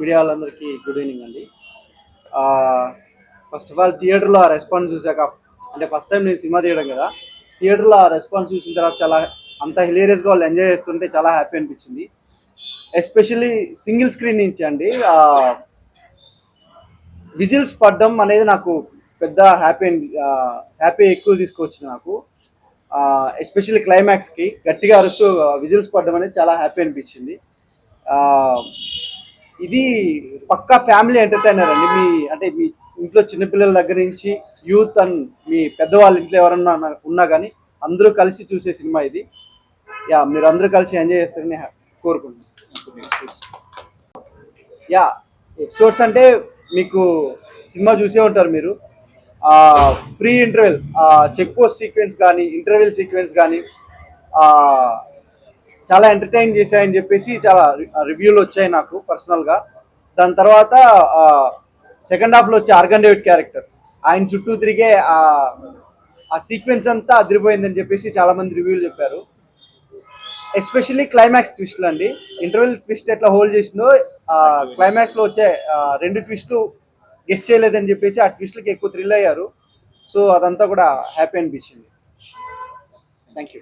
Media వాళ్ళందరికీ good evening అండి. First of all థియేటర్లో ఆ రెస్పాన్స్ చూసాక అంటే ఫస్ట్ టైం నేను సినిమా తీయడం కదా థియేటర్లో ఆ రెస్పాన్స్ చూసిన తర్వాత చాలా అంత హిలేరియస్గా వాళ్ళు ఎంజాయ్ చేస్తుంటే చాలా హ్యాపీ అనిపించింది. ఎస్పెషల్లీ సింగిల్ స్క్రీన్ నుంచి అండి విజిల్స్ పడడం అనేది నాకు పెద్ద హ్యాపీ హ్యాపీ ఎక్కువ తీసుకొచ్చింది నాకు. ఎస్పెషల్లీ క్లైమాక్స్కి గట్టిగా అరుస్తూ విజిల్స్ పడడం అనేది చాలా హ్యాపీ అనిపించింది. ఇది పక్కా ఫ్యామిలీ ఎంటర్టైనర్ అండి. మీ అంటే మీ ఇంట్లో చిన్నపిల్లల దగ్గర నుంచి యూత్ అండ్ మీ పెద్దవాళ్ళ ఇంట్లో ఎవరన్నా ఉన్నా- కానీ అందరూ కలిసి చూసే సినిమా ఇది. యా మీరు అందరూ కలిసి ఎంజాయ్ చేస్తారని కోరుకుంటున్నాను. యా ఎపిసోడ్స్ అంటే మీకు సినిమా చూసే ఉంటారు మీరు. Pre interval check post sequence కానీ ఇంటర్వెల్ సీక్వెన్స్ కానీ చాలా ఎంటర్టైన్ చేశాయని చెప్పేసి చాలా రివ్యూలు వచ్చాయి నాకు పర్సనల్గా దాని తర్వాత సెకండ్ హాఫ్లో వచ్చే ఆర్గన్ డేవిడ్ క్యారెక్టర్ ఆయన చుట్టూ తిరిగే ఆ- సీక్వెన్స్ అంతా అదిరిపోయిందని చెప్పేసి చాలామంది రివ్యూలు చెప్పారు. ఎస్పెషల్లీ క్లైమాక్స్ ట్విస్ట్లు అండి. ఇంటర్వెల్ ట్విస్ట్ ఎట్లా హోల్డ్ చేసిందో క్లైమాక్స్లో వచ్చే రెండు ట్విస్ట్లు గెస్ చేయలేదని చెప్పేసి ఆ ట్విస్ట్లకి ఎక్కువ థ్రిల్ అయ్యారు. సో అదంతా కూడా హ్యాపీ అనిపించింది. Thank you